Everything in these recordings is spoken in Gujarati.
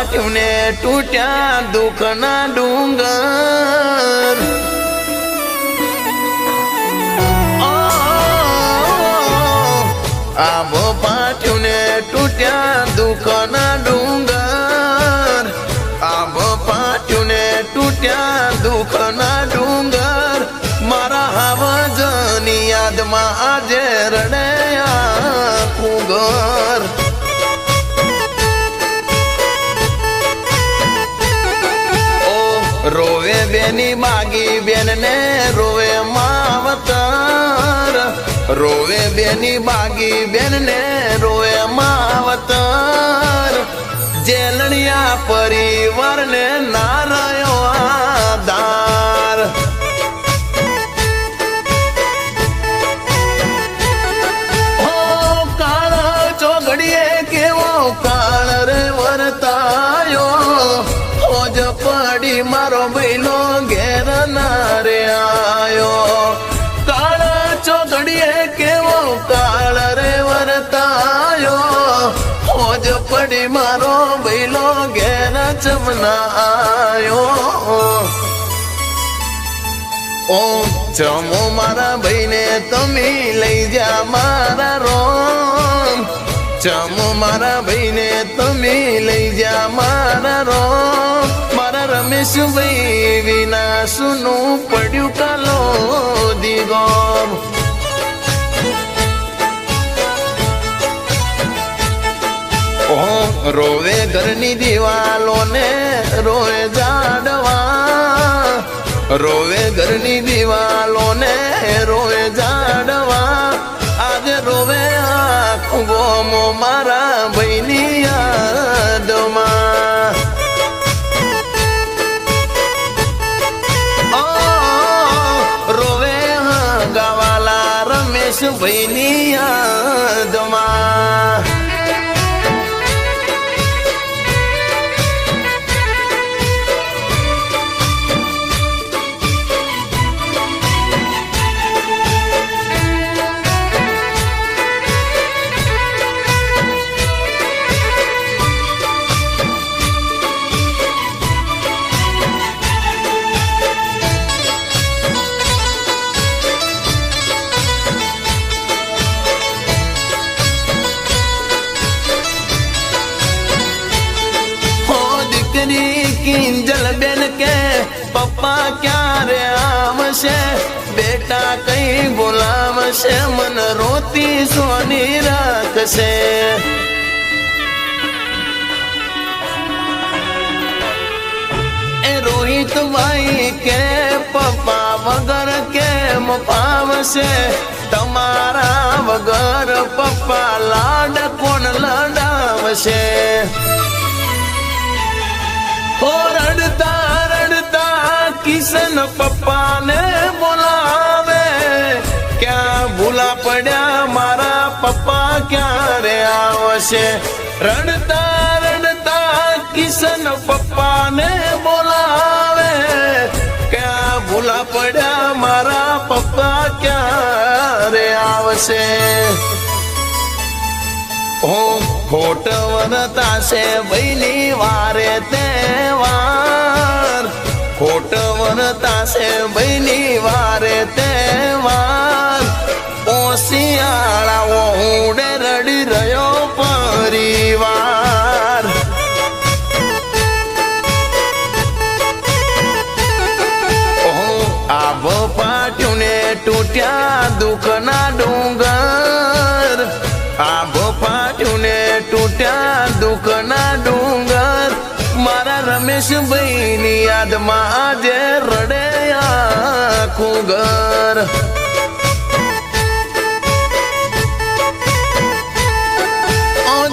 પાટ્યું ને તૂટ્યા દુઃખના ડુંગર. આબો પાટ્યું ને તૂટ્યા દુઃખના ડુંગર. આબો પાટ્યું ને તૂટ્યા દુઃખના ડુંગર. મારા હાવજની યાદમાં આજે રડ્યા કુગર. બાગી બેન ને રોવે માવતર. રોવે બેની બાગી બેન ને રોવે માવતર. જેલણિયા પરિવાર ને ચમના આયો. ઓ જમો મારા ભાઈને તમે લઈ જા મારા રોમ. જમો મારા ભાઈને તમે લઈ જા મારા રોમ. મારા રમેશ ભાઈ વિના સુનું પડ્યું કાલો દીગોમ. રોવે ઘરની દિવાલોને રોવે જાડવા. રોવે ઘરની દિવાલોને રોવે જાડવા. આજે રોવે આખું ગોમો મારા ભાઈની પપ્પા ક્યારે આવશે? બેટા કઈ બોલાવશે? મન રોતી સોની રાખશે. રોહિત ભાઈ કે પપ્પા વગર કેમ પાવશે? તમારા વગર પપ્પા લાડ કોણ લડાવશે? ઓ રડતા કિશન પપ્પાને બોલાવે. ક્યાં ભૂલા પડ્યા મારા પપ્પા ક્યારે આવશે? રડતા રડતા કિશન પપ્પાને બોલાવે. ક્યાં ભૂલા પડ્યા મારા પપ્પા ક્યારે આવશે? ઓ ખોટ વરતાશે ભાઈની વારે તહેવાર ખોટ વરતાશે બની વારે તહેવાર. ઓશિયાળા ઉડે રડી રહ્યો પરિવાર. આભ પાટ્યું ને તૂટ્યા દુઃખના ડુંગર. આભ રમેશભાઈ ની યાદમાં આજે રડે આખું ઘર.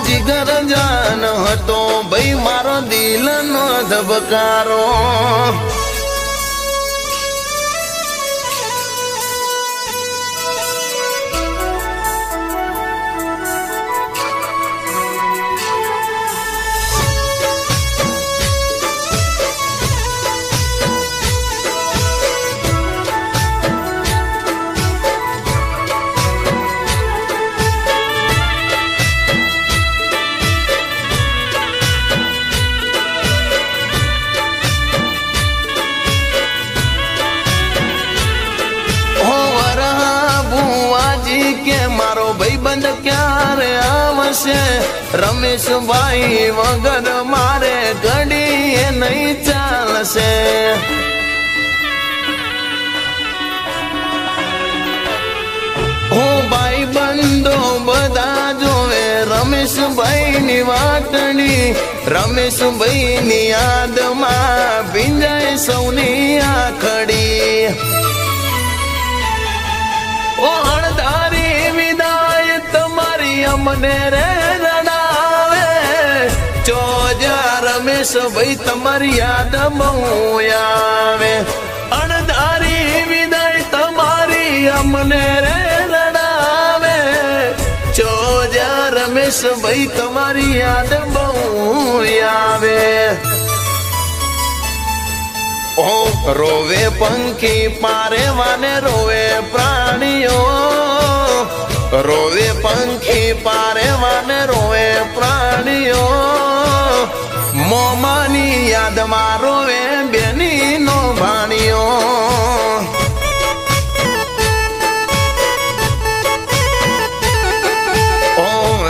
જીગર જાન હતો ભાઈ મારો દિલનો ધબકારો. આવશે. રમેશભાઈ વગર મારે ઘડીએ નહીં ચાલશે. હું ભાઈ બંધો બધા જોવે. રમેશભાઈ ની વાતણી રમેશભાઈ ની યાદમાં ભીંજાય સૌની આખડી. ઓ અણધારી વિદાય અમને રે રડાવે. ચોજા રમેશ ભાઈ તમારી યાદ આવે. અણધારી વિદાય તમારી અમને રે રડાવે. ચોજા રમેશ ભાઈ તમારી યાદ બહુ આવે. રોવે પંખી પારે વાને રોવે પ્રાણીઓ. રોવે પંખી પારે વાને રોવે પ્રાણીઓ. મોમાની યાદમાં રોવે બેની નો ભાણીઓ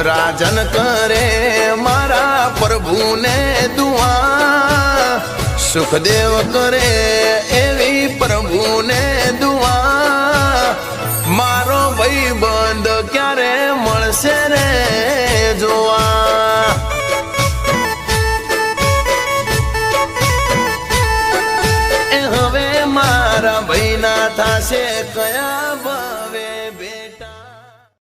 રાજન કરે મારા પ્રભુને દુઆ. સુખદેવ કરે એવી પ્રભુને દુઆ. મારો ભાઈ બંધ ક્યારે મળશે રે?